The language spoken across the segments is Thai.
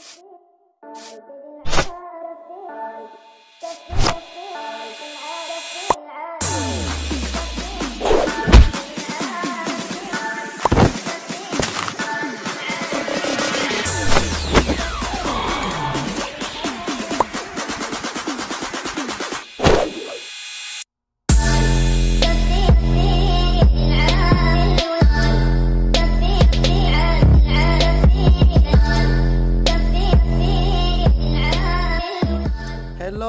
ฮล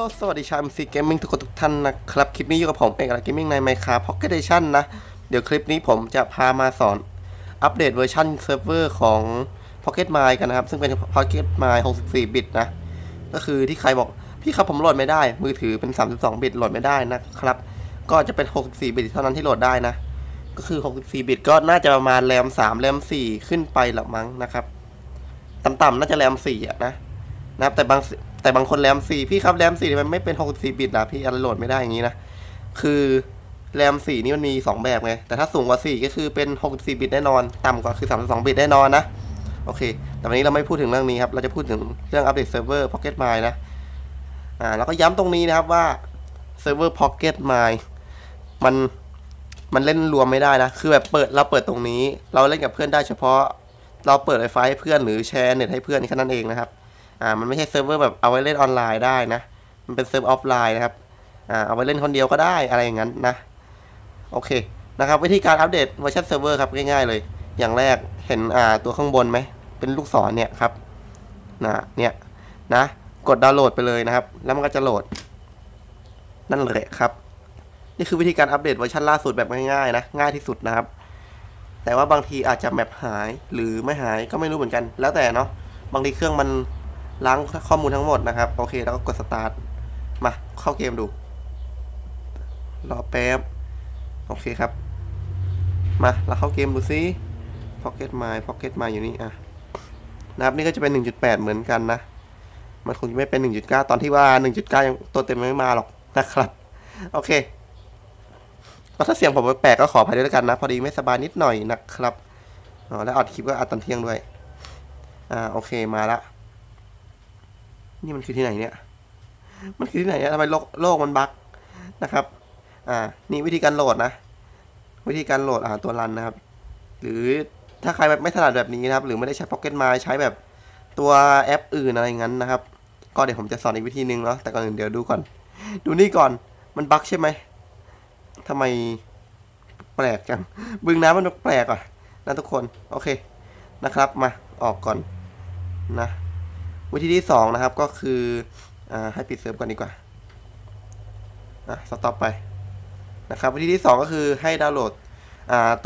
ลสวัสดีชาว MC Gaming ทุกคนทุกท่านนะครับ คลิปนี้อยู่กับผมเอกอะไร Gaming ใน Minecraft Pocket Edition นะ เดี๋ยวคลิปนี้ผมจะพามาสอนอัปเดตเวอร์ชันเซิร์ฟเวอร์ของ Pocket Mine กันนะครับ ซึ่งเป็น Pocket Mine 64 บิตนะ ก็คือที่ใครบอก พี่ครับผมโหลดไม่ได้ มือถือเป็น 32 บิตโหลดไม่ได้นะครับ ก็จะเป็น 64 บิตเท่านั้นที่โหลดได้นะ ก็คือ 64 บิตก็น่าจะประมาณแรม 3 แรม 4 ขึ้นไปหละมั้งนะครับ ต่ำๆน่าจะแรม 4อะนะนะครับแต่บาง แต่บางคนแรม4พี่ครับแรม4มันไม่เป็น64บิตนะพี่อะไรโหลดไม่ได้อย่างนี้นะคือแรม4นี่มันมี2แบบไงแต่ถ้าสูงกว่า4ก็คือเป็น64บิตแน่นอน ต่ำกว่าคือ32บิตแน่นอนนะโอเค แต่วันนี้เราไม่พูดถึงเรื่องนี้ครับเราจะพูดถึงเรื่องอัปเดตเซิร์ฟเวอร์ Pocket Mine นะอ่าแล้วก็ย้ำตรงนี้นะครับว่าเซิร์ฟเวอร์ Pocket Mine มันมันเล่นรวมไม่ได้นะ คือแบบเปิดเราเปิดตรงนี้ เราเล่นกับเพื่อนได้เฉพาะ เราเปิดไวไฟให้เพื่อนหรือแชร์เน็ตให้เพื่อนแค่นั้นเองนะครับ อ่ามันไม่ใช่เซิร์ฟเวอร์แบบเอาไว้เล่นออนไลน์ได้นะ มันเป็นเซิร์ฟออฟไลน์นะครับอ่าเอาไว้เล่นคนเดียวก็ได้อะไรอย่างนั้นนะโอเคนะครับวิธีการอัปเดตเวอร์ชันเซิร์ฟเวอร์ครับง่ายๆเลย อย่างแรกเห็นอ่าตัวข้างบนไหมเป็นลูกศรเนี่ยครับนะเนี่ยนะกดดาวน์โหลดไปเลยนะครับ แล้วมันก็จะโหลด นั่นแหละครับ นี่คือวิธีการอัปเดตเวอร์ชันล่าสุดแบบง่ายๆนะง่ายที่สุดนะครับ แต่ว่าบางทีอาจจะแมปหายหรือไม่หายก็ไม่รู้เหมือนกัน แล้วแต่เนาะบางทีเครื่องมัน ล้างข้อมูลทั้งหมดนะครับ โอเค แล้วก็กดสตาร์ทมาเข้าเกมดู รอแป๊บ โอเคครับ มาเราเข้าเกมดูซิ Pocket Mine Pocket Mine อยู่นี่อะนะครับนี่ก็จะเป็น 1.8 เหมือนกันนะ มันคงจะไม่เป็น 1.9 ตอนที่ว่า 1.9 ยังตัวเต็มไม่มาหรอกนะครับ โอเคก็ถ้าเสียงผมแปลกก็ขออภัยด้วยกันนะ พอดีไม่สบายนิดหน่อยนะครับอ๋อแล้วอัดคลิปก็อัดตอนเที่ยงด้วย อ่าโอเคมาละ นี่มันคือที่ไหนเนี่ย มันคือที่ไหนเนี่ยทำไมโลกโลกมันบั๊กนะครับ อ่า นี่วิธีการโหลดนะ วิธีการโหลดอ่าตัวรันนะครับ หรือถ้าใครแบบไม่ถนัดแบบนี้นะครับ หรือไม่ได้ใช้ Pocket m i ใช้แบบตัวแอปอื่นอะไรงั้นนะครับ ก็เดี๋ยวผมจะสอนอีกวิธีหนึ่งเนาะ แต่ก่อนอื่นเดี๋ยวดูก่อน ดูนี่ก่อน มันบั๊กใช่ไหมทำไมแปลกจัง บึงน้ำมันแปลกอะนะทุกคน โอเค นะครับ มา ออกก่อนนะ วิธีที่สองนะครับก็คืออให้ปิดเซิร์ฟก่อนดีกว่าอะสต็อปไปนะครับวิธีที่สองก็คือให้ดาวน์โหลด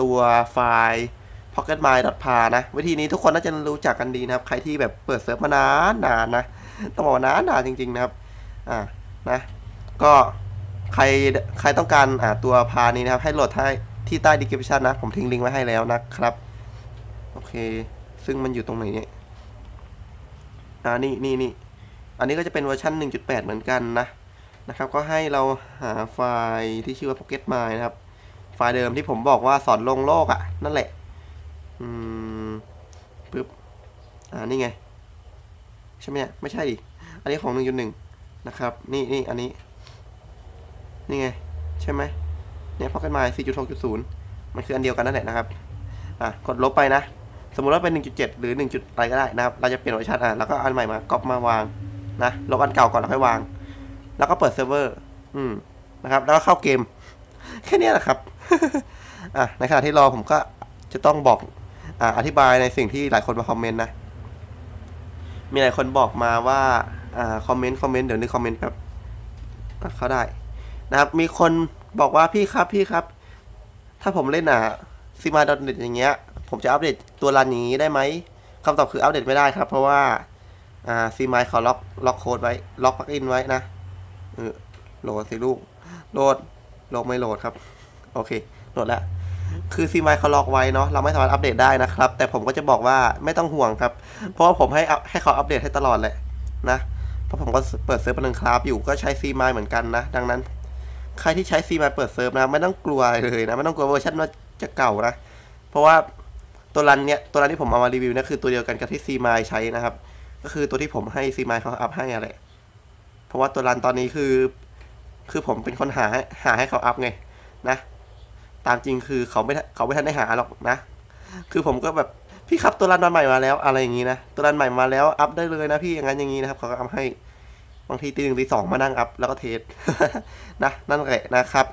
ตัวไฟล์ pocketmine.par นะ วิธีนี้ทุกคนน่าจะรู้จักกันดีนะครับ ใครที่แบบเปิดเซิร์ฟมานานนานนะ ต้องบอกว่านานนานจริง ๆ นะครับอ่านะก็ใครใครต้องการอ่าตัวพานี้นะครับ ให้โหลดให้ที่ใต้ description นะ ผมทิ้งลิงก์ไว้ให้แล้วนะครับ โอเค ซึ่งมันอยู่ตรงไหนเนี่ย อ่านี่นี่นี่อันนี้ก็จะเป็นเวอร์ชัน1.8 เหมือนกันนะนะครับ ก็ให้เราหาไฟล์ที่ชื่อว่า Pocket Mine นะครับ ไฟล์เดิมที่ผมบอกว่าสอนลงโลกอะ่ะ นั่นแหละ อืมปึ๊บอ่านี่ไง ใช่ไหมเนี่ยไม่ใช่ดิอันนี้ของ 1.1 นะครับ นี่นี่อันนี้ นี่ไง ใช่ไหมเนี่ย Pocket Mine 4.6.0 มันคืออันเดียวกันนั่นแหละนะครับ อะ กดลบไปนะ สมมุติว่าเป็น 1.7 หรือ 1. จุดอะไรก็ได้นะครับ เราจะเปลี่ยนเวอร์ชันอะแล้วก็อันใหม่มาก๊อปมาวางนะลบอันเก่าก่อนแล้วค่อยวาง แล้วก็เปิดเซิร์ฟเวอร์อืมนะครับ แล้วก็เข้าเกม แค่นี้แหละครับอะในขณะที่รอผมก็จะต้องบอกอ่าอธิบายในสิ่งที่หลายคนมาคอมเมนต์นะ มีหลายคนบอกมาว่าอ่าคอมเมนต์คอมเมนต์เดี๋ยวนึกคอมเมนต์แบบเข้าได้นะครับ มีคนบอกว่าพี่ครับพี่ครับ ถ้าผมเล่นอะซีมาดอทเน็ตอย่างเงี้ย ผมจะอัปเดตตัวรันอย่างนี้ได้ไหมคำตอบคืออัปเดตไม่ได้ครับ เพราะว่าอ่าซีมายเขาล็อกล็อกโค้ดไว้ ล็อกปลั๊กอินไว้นะเออโหลดสิลูก โหลดโหลดไม่โหลดครับ โอเค โหลดแล้ว คือซีมายเขาล็อกไว้เนาะ เราไม่สามารถอัปเดตได้นะครับ แต่ผมก็จะบอกว่าไม่ต้องห่วงครับ เพราะว่าผมให้ให้เขาอัปเดตให้ตลอดแหละนะ เพราะผมก็เปิดเซิร์ฟบันทึงคราฟอยู่ ก็ใช้ซีมายเหมือนกันนะ ดังนั้น ใครที่ใช้ซีมายเปิดเซิร์ฟนะ ไม่ต้องกลัวเลยนะ ไม่ต้องกลัวเวอร์ชันว่าจะเก่านะ เพราะว่า ตัวรันเนี้ยตัวรันที่ผมเอามารีวิวเนี่ยคือตัวเดียวกันกับที่ซีมายใช้นะครับ ก็คือตัวที่ผมให้ซีมายเขาอัพให้อะไรเพราะว่าตัวรันตอนนี้คือ คือผมเป็นคนหาหาให้เขาอัพไงนะ ตามจริงคือเขาไม่เขาไม่ทันได้หาหรอกนะ คือผมก็แบบพี่ครับตัวรันมาใหม่มาแล้ว อะไรอย่างนี้นะตัวรันใหม่มาแล้วอัพได้เลยนะพี่อย่างนั้นอย่างนี้นะครับเขาก็อัพให้บางทีตีหนึ่งตีสองมานั่งอัพแล้วก็เทสนะนั่นแหละนะครับ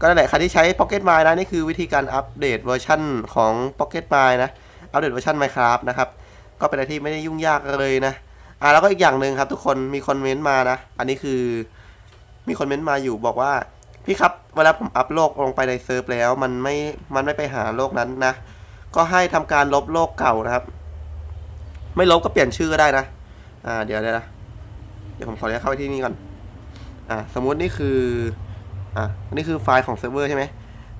ก็นั่นแหละใครที่ใช้ Pocket Mine นะนี่คือวิธีการอัปเดตเวอร์ชันของ Pocket Mine นะอัปเดตเวอร์ชัน Minecraft นะครับก็เป็นอะไรที่ไม่ได้ยุ่งยากเลยนะอ่าแล้วก็อีกอย่างหนึ่งครับทุกคนมีคอมเมนต์มานะ อันนี้คือมีคอมเมนต์มาอยู่บอกว่าพี่ครับเวลาผมอัพโลกลงไปในเซิร์ฟแล้วมันไม่มันไม่ไปหาโลกนั้นนะ ก็ให้ทำการลบโลกเก่านะครับ ไม่ลบก็เปลี่ยนชื่อก็ได้นะอ่าเดี๋ยวเดี๋ยวนะเดี๋ยวผมขออนุญาตเข้าไปที่นี่ก่อนอ่าสมมุตินี่คือ อะอันนี้คือไฟล์ของเซิร์ฟเวอร์ใช่ไหม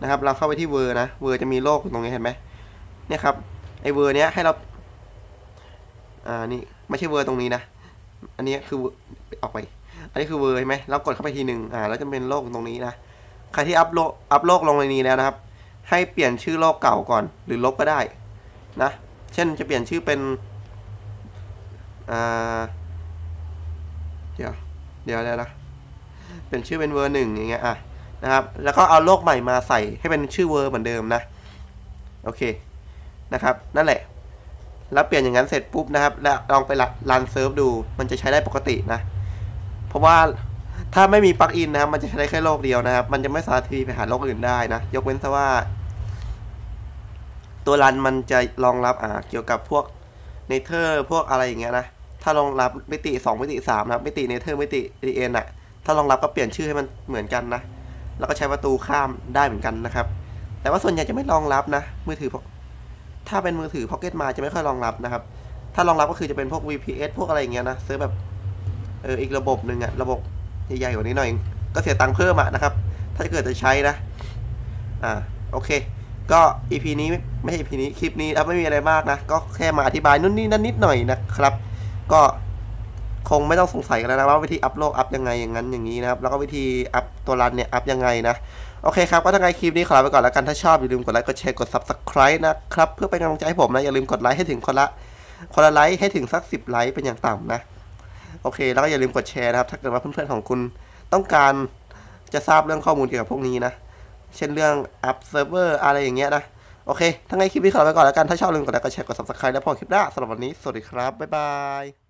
นะครับ เราเข้าไปที่เวอร์นะ เวอร์จะมีโลกตรงนี้เห็นไหมเนี่ยครับ ไอเวอร์เนี้ยให้เรา อ่า นี่ไม่ใช่เวอร์ตรงนี้นะ อันนี้คือออกไป อันนี้คือเวอร์ใช่ไหมเรากดเข้าไปทีหนึ่งอ่า แล้วจะเป็นโลกตรงนี้นะ ใครที่อัพโลกอัพโลกลงในนี้แล้วนะครับ ให้เปลี่ยนชื่อโลกเก่าก่อน หรือลบก็ได้ นะ เช่นจะเปลี่ยนชื่อเป็น อ่า เดี๋ยว เดี๋ยวเดี๋ยวนะ เป็นชื่อเป็นเวอร์หนึ่งอย่างเงี้ย อะ นะครับ แล้วก็เอาโลกใหม่มาใส่ให้เป็นชื่อเวอร์เหมือนเดิมนะ โอเค นะครับ นั่นแหละ แล้วเปลี่ยนอย่างนั้นเสร็จปุ๊บนะครับ แล้วลองไปรันเซิร์ฟดู มันจะใช้ได้ปกตินะ เพราะว่าถ้าไม่มีปลั๊กอินนะครับ มันจะใช้ได้แค่โลกเดียวนะครับ มันจะไม่สามารถทีไปหาโลกอื่นได้นะ ยกเว้นซะว่า ตัวรันมันจะรองรับอ่าเกี่ยวกับพวกเนเธอร์พวกอะไรอย่างเงี้ยนะ ถ้ารองรับมิติ 2 มิติ3นะครับ มิติเนเธอร์มิติเอ็นอะถ้ารองรับก็เปลี่ยนชื่อให้มันเหมือนกันนะ แล้วก็ใช้ประตูข้ามได้เหมือนกันนะครับ แต่ว่าส่วนใหญ่จะไม่รองรับนะ มือถือ ถ้าเป็นมือถือ Pocket มาจะไม่ค่อยรองรับนะครับ ถ้ารองรับก็คือจะเป็นพวก VPS พวกอะไรอย่างเงี้ยนะซื้อแบบเอออีกระบบหนึ่งอะระบบใหญ่ๆกว่านี้หน่อยก็เสียตังค์เพิ่มอะนะครับ ถ้าเกิดจะใช้นะ อ่าโอเค ก็ EP นี้ไม่ใช่ EP นี้คลิปนี้ครับไม่มีอะไรมากนะ ก็แค่มาอธิบายนู่นนี่นั่นนิดหน่อยนะครับ ก็ คงไม่ต้องสงสัยกันแล้วนะว่าวิธีอัพโลดอัพยังไงอย่างนั้นอย่างนี้นะครับแล้วก็วิธีอัพตัวรันเนี่ยอัพยังไงนะโอเคครับก็ถ้าไงคลิปนี้ขอลาไปก่อนแล้วกันถ้าชอบอย่าลืมกดไลค์กดแชร์กด subscribe นะครับเพื่อเป็นกำลังใจให้ผมนะอย่าลืมกดไลค์ให้ถึงคนละคนละไลค์ให้ถึงสักสิบไลค์เป็นอย่างต่ำนะโอเค แล้วก็อย่าลืมกดแชร์นะครับถ้าเกิดว่าเพื่อนๆของคุณต้องการจะทราบเรื่องข้อมูลเกี่ยวกับพวกนี้นะ เช่นเรื่องอัพเซิร์ฟเวอร์อะไรอย่างเงี้ยนะ โอเคถ้าไงคลิปนี้ขอลาไปก่อนแล้วกัน ถ้าชอบอย่าลืมกดไลค์กดแชร์กด subscribe แล้วพอคลิปหน้าสำหรับวันนี้ สวัสดีครับ บ๊ายบาย